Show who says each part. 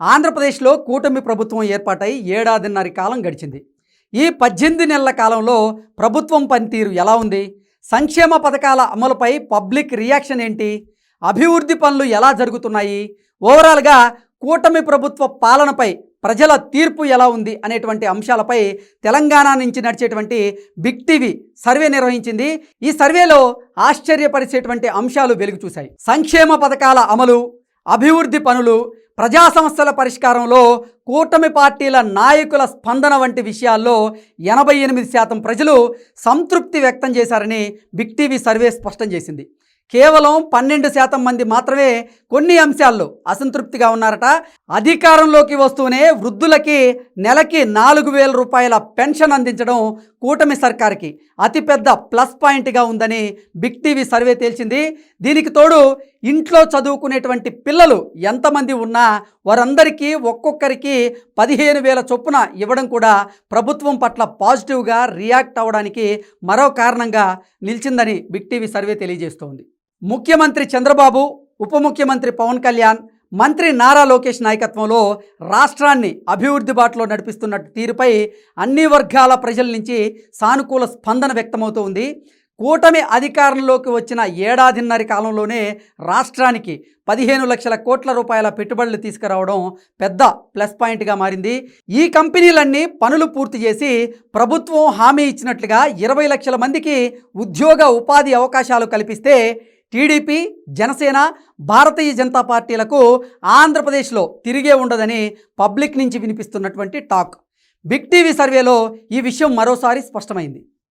Speaker 1: ఆంధ్రప్రదేశ్లో కూటమి ప్రభుత్వం ఏర్పాటై ఏడాదిన్నర కాలం గడిచింది. ఈ పద్దెనిమిది నెలల కాలంలో ప్రభుత్వం పనితీరు ఎలా ఉంది? సంక్షేమ పథకాల అమలుపై పబ్లిక్ రియాక్షన్ ఏంటి? అభివృద్ధి పనులు ఎలా జరుగుతున్నాయి? ఓవరాల్గా కూటమి ప్రభుత్వ పాలనపై ప్రజల తీర్పు ఎలా ఉంది అనేటువంటి అంశాలపై తెలంగాణ నుంచి నడిచేటువంటి బిగ్ టీవీ సర్వే నిర్వహించింది. ఈ సర్వేలో ఆశ్చర్యపరిచేటువంటి అంశాలు వెలుగు చూశాయి సంక్షేమ పథకాల అమలు అభివృద్ధి పనులు ప్రజా సమస్యల పరిష్కారంలో కూటమి పార్టీల నాయకుల స్పందన వంటి విషయాల్లో ఎనభై ఎనిమిది శాతం ప్రజలు సంతృప్తి వ్యక్తం చేశారని బిగ్ టీవీ సర్వే స్పష్టం చేసింది. కేవలం పన్నెండు శాతం మంది మాత్రమే కొన్ని అంశాల్లో అసంతృప్తిగా ఉన్నారట. అధికారంలోకి వస్తూనే వృద్ధులకి నెలకి నాలుగు వేల రూపాయల పెన్షన్ అందించడం కూటమి సర్కార్కి అతిపెద్ద ప్లస్ పాయింట్గా ఉందని బిగ్ టీవీ సర్వే తేల్చింది. దీనికి తోడు ఇంట్లో చదువుకునేటువంటి పిల్లలు ఎంతమంది ఉన్నా వారందరికీ ఒక్కొక్కరికి పదిహేను వేల చొప్పున ఇవ్వడం కూడా ప్రభుత్వం పట్ల పాజిటివ్గా రియాక్ట్ అవ్వడానికి మరో కారణంగా నిలిచిందని బిగ్ టీవీ సర్వే తెలియజేస్తోంది. ముఖ్యమంత్రి చంద్రబాబు ఉప ముఖ్యమంత్రి పవన్ కళ్యాణ్ మంత్రి నారా లోకేష్ నాయకత్వంలో రాష్ట్రాన్ని అభివృద్ధి బాటలో నడిపిస్తున్న తీరుపై అన్ని వర్గాల ప్రజల నుంచి సానుకూల స్పందన వ్యక్తమవుతోంది. కూటమి అధికారంలోకి వచ్చిన ఏడాదిన్నర కాలంలోనే రాష్ట్రానికి పదిహేను లక్షల కోట్ల రూపాయల పెట్టుబడులు తీసుకురావడం పెద్ద ప్లస్ పాయింట్గా మారింది. ఈ కంపెనీలన్నీ పనులు పూర్తి చేసి ప్రభుత్వం హామీ ఇచ్చినట్లుగా ఇరవై లక్షల మందికి ఉద్యోగ ఉపాధి అవకాశాలు కల్పిస్తే టీడీపీ జనసేన భారతీయ జనతా పార్టీలకు ఆంధ్రప్రదేశ్లో తిరిగే ఉండదని పబ్లిక్ నుంచి వినిపిస్తున్నటువంటి టాక్. బిగ్ టీవీ సర్వేలో ఈ విషయం మరోసారి స్పష్టమైంది.